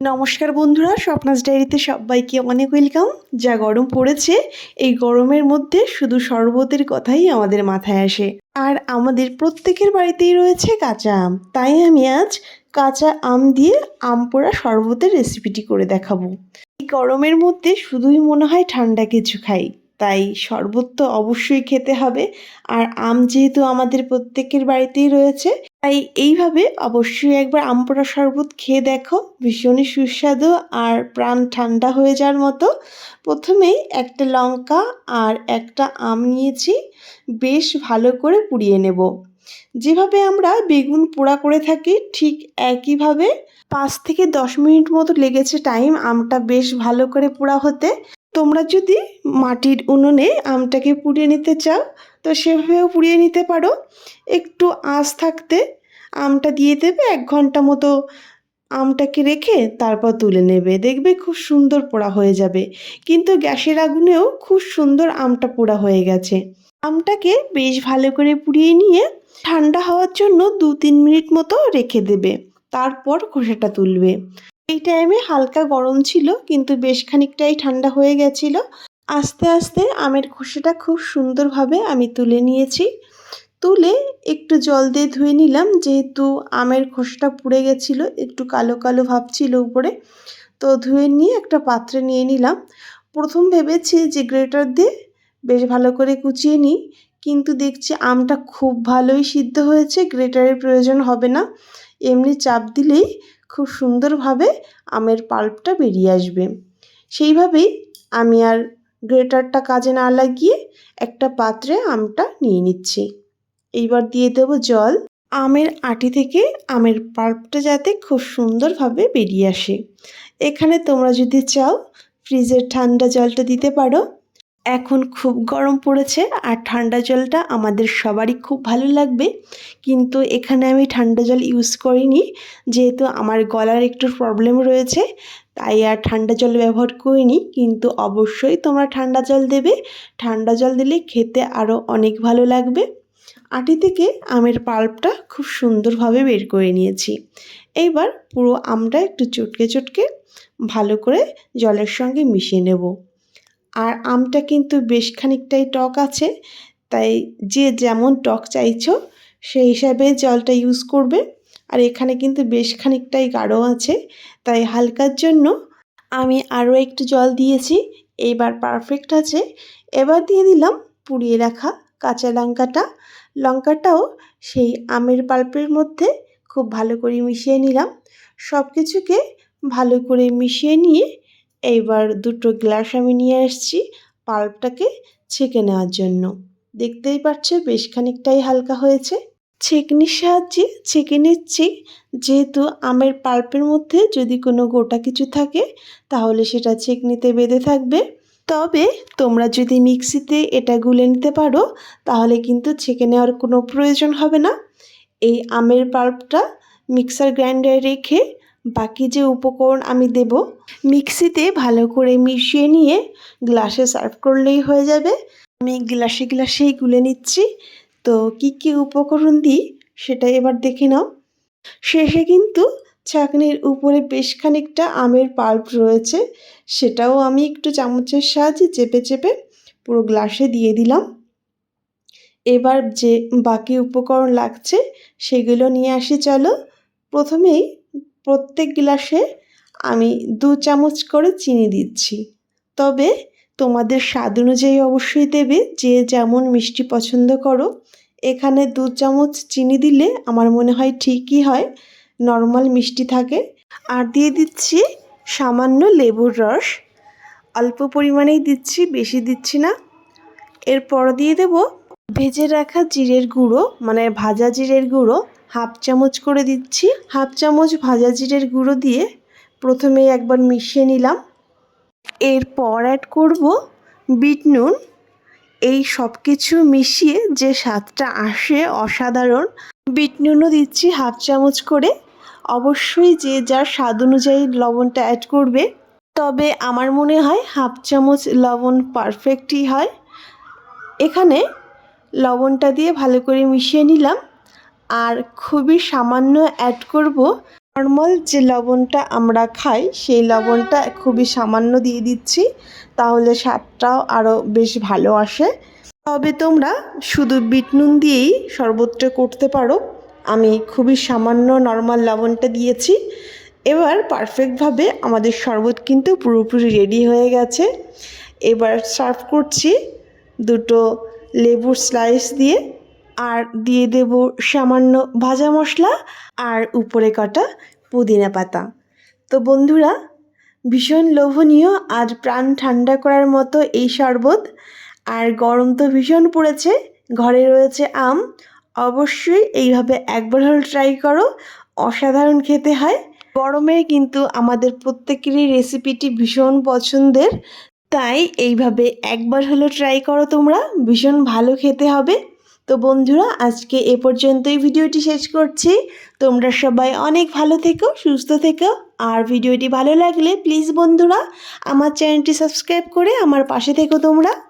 নমস্কার বন্ধুরা, স্বপ্নাস ডায়েরিতে সবাইকে অনেক ওয়েলকাম। যা গরম পড়েছে, এই গরমের মধ্যে শুধু শরবতের কথাই আমাদের মাথায় আসে। আর আমাদের প্রত্যেকের বাড়িতেই রয়েছে কাঁচা আম। তাই আমি আজ কাঁচা আম দিয়ে আম পোড়া শরবতের রেসিপিটি করে দেখাবো। এই গরমের মধ্যে শুধুই মনে হয় ঠান্ডা কিছু খাই। তাই শরবত তো অবশ্যই খেতে হবে। আর আম যেহেতু আমাদের প্রত্যেকের বাড়িতেই রয়েছে তাই এইভাবে অবশ্যই একবার আম পোড়া শরবত খেয়ে দেখো, ভীষণই সুস্বাদু আর প্রাণ ঠান্ডা হয়ে যাওয়ার মতো। প্রথমেই একটা লঙ্কা আর একটা আম নিয়েছি, বেশ ভালো করে পুড়িয়ে নেব। যেভাবে আমরা বেগুন পোড়া করে থাকি, ঠিক একইভাবে পাঁচ থেকে দশ মিনিট মতো লেগেছে টাইম আমটা বেশ ভালো করে পোড়া হতে। তোমরা যদি মাটির উনুনে আমটাকে পুড়িয়ে নিতে চাও, তো সেভাবেও পুড়িয়ে নিতে পারো। একটু আঁচ থাকতে আমটা দিয়ে দেবে এক ঘণ্টা মতো আমটাকে রেখে তারপর তুলে নেবে। দেখবে খুব সুন্দর পোড়া হয়ে যাবে। কিন্তু গ্যাসের আগুনেও খুব সুন্দর আমটা পোড়া হয়ে গেছে। আমটাকে বেশ ভালো করে পুড়িয়ে নিয়ে ঠান্ডা হওয়ার জন্য দু তিন মিনিট মতো রেখে দেবে। তারপর খোসাটা তুলবে। এই টাইমে হালকা গরম ছিল, কিন্তু বেশ খানিকটাই ঠান্ডা হয়ে গেছিল। আস্তে আস্তে আমের খোসাটা খুব সুন্দরভাবে আমি তুলে নিয়েছি। তুলে একটু জল দিয়ে ধুয়ে নিলাম। যেহেতু আমের খোসাটা পুড়ে গেছিল, একটু কালো কালো ভাব ছিল উপরে, তো ধুয়ে নিয়ে একটা পাত্রে নিয়ে নিলাম। প্রথম ভেবেছি যে গ্রেটার দিয়ে বেশ ভালো করে কুচিয়ে নিই, কিন্তু দেখছি আমটা খুব ভালোই সিদ্ধ হয়েছে, গ্রেটারের প্রয়োজন হবে না। এমনি চাপ দিলেই খুব সুন্দরভাবে আমের পাল্পটা বেরিয়ে আসবে। সেইভাবেই আমি আর গ্রেটারটা কাজে না লাগিয়ে একটা পাত্রে আমটা নিয়ে নিচ্ছি। এইবার দিয়ে দেব জল। আমের আটি থেকে আমের পাল্পটা যাতে খুব সুন্দরভাবে বেরিয়ে আসে। এখানে তোমরা যদি চাও, ফ্রিজের ঠান্ডা জলটা দিতে পারো। এখন খুব গরম পড়েছে আর ঠান্ডা জলটা আমাদের সবারই খুব ভালো লাগবে। কিন্তু এখানে আমি ঠান্ডা জল ইউজ করিনি। যেহেতু আমার গলার একটু প্রবলেম রয়েছে, তাই আর ঠান্ডা জল ব্যবহার করিনি। কিন্তু অবশ্যই তোমরা ঠান্ডা জল দেবে। ঠান্ডা জল দিলে খেতে আরও অনেক ভালো লাগবে। আটি থেকে আমের পাল্পটা খুব সুন্দরভাবে বের করে নিয়েছি। এইবার পুরো আমটা একটু চটকে চটকে ভালো করে জলের সঙ্গে মিশিয়ে নেব। আর আমটা কিন্তু বেশ খানিকটাই টক আছে, তাই যে যেমন টক চাইছো সেই হিসাবে জলটা ইউজ করবে। আর এখানে কিন্তু বেশ খানিকটাই গাঢ় আছে, তাই হালকার জন্য আমি আরও একটু জল দিয়েছি। এইবার পারফেক্ট আছে। এবার দিয়ে দিলাম পুড়িয়ে রাখা কাঁচা লঙ্কাটা। লঙ্কাটাও সেই আমের পাল্পের মধ্যে খুব ভালো করে মিশিয়ে নিলাম। সব কিছুকে ভালো করে মিশিয়ে নিয়ে এইবার দুটো গ্লাস আমি নিয়ে আসছি পাল্পটাকে ছেঁকে নেওয়ার জন্য। দেখতেই পাচ্ছ বেশ খানিকটাই হালকা হয়েছে। ছেঁকনির সাহায্যে ছেঁকে নিচ্ছি। যেহেতু আমের পাল্পের মধ্যে যদি কোনো গোটা কিছু থাকে, তাহলে সেটা ছেঁকনিতে বেঁধে থাকবে। তবে তোমরা যদি মিক্সিতে এটা গুলে নিতে পারো, তাহলে কিন্তু ছেঁকে নেওয়ার কোনো প্রয়োজন হবে না। এই আমের পাল্পটা মিক্সার গ্রাইন্ডারে রেখে বাকি যে উপকরণ আমি দেব, মিক্সিতে ভালো করে মিশিয়ে নিয়ে গ্লাসে সার্ভ করলেই হয়ে যাবে। আমি গ্লাসে গ্লাসেই গুলে নিচ্ছি। তো কি কি উপকরণ দিই সেটা এবার দেখে নাও। শেষে কিন্তু ছাঁকনির উপরে বেশ খানিকটা আমের পাল্প রয়েছে, সেটাও আমি একটু চামচের সাহায্যে চেপে চেপে পুরো গ্লাসে দিয়ে দিলাম। এবার যে বাকি উপকরণ লাগছে, সেগুলো নিয়ে আসি, চলো। প্রথমেই প্রত্যেক গ্লাসে আমি দু চামচ করে চিনি দিচ্ছি। তবে তোমাদের স্বাদ অনুযায়ী অবশ্যই দেবে, যে যেমন মিষ্টি পছন্দ করো। এখানে দু চামচ চিনি দিলে আমার মনে হয় ঠিকই হয়। নর্মাল মিষ্টি থাকে। আর দিয়ে দিচ্ছি সামান্য লেবুর রস। অল্প পরিমাণেই দিচ্ছি, বেশি দিচ্ছি না। এরপর দিয়ে দেব ভেজে রাখা জিরের গুঁড়ো মানে ভাজা জিরের গুঁড়ো। হাফ চামচ করে দিচ্ছি। হাফ চামচ ভাজা জিরের গুঁড়ো দিয়ে প্রথমে একবার মিশিয়ে নিলাম। এরপর অ্যাড করব বিট নুন। এই সব কিছু মিশিয়ে যে স্বাদটা আসে অসাধারণ, বিট নুনও দিচ্ছি হাফ চামচ করে। অবশ্যই যে যার স্বাদ অনুযায়ী লবণটা অ্যাড করবে। তবে আমার মনে হয় হাফ চামচ লবণ পারফেক্টই হয়। এখানে লবণটা দিয়ে ভালো করে মিশিয়ে নিলাম। আর খুবই সামান্য অ্যাড করব। নর্মাল যে লবণটা আমরা খাই, সেই লবণটা খুবই সামান্য দিয়ে দিচ্ছি। তাহলে স্বাদটাও আরও বেশ ভালো আসে। তবে তোমরা শুধু বিট নুন দিয়েই শরবতটা করতে পারো। আমি খুবই সামান্য নর্মাল লবণটা দিয়েছি। এবার পারফেক্টভাবে আমাদের শরবত কিন্তু পুরোপুরি রেডি হয়ে গেছে। এবার সার্ভ করছি দুটো লেবুর স্লাইস দিয়ে। আর দিয়ে দেব সামান্য ভাজা মশলা আর উপরে কটা পুদিনা পাতা। তো বন্ধুরা, ভীষণ লোভনীয় আর প্রাণ ঠান্ডা করার মতো এই শরবত। আর গরম তো ভীষণ পড়েছে, ঘরে রয়েছে আম। অবশ্যই এইভাবে একবার হলে ট্রাই করো। অসাধারণ খেতে হয়। গরমে কিন্তু আমাদের প্রত্যেকেরই রেসিপিটি ভীষণ পছন্দের। তাই এইভাবে একবার হলো ট্রাই করো তোমরা। ভীষণ ভালো খেতে হবে। তো বন্ধুরা, আজকে এ পর্যন্তই ভিডিওটি শেষ করছি। তোমরা সবাই অনেক ভালো থেকো, সুস্থ থেকো। আর ভিডিওটি ভালো লাগলে প্লিজ বন্ধুরা, আমার চ্যানেলটি সাবস্ক্রাইব করে আমার পাশে থেকো তোমরা।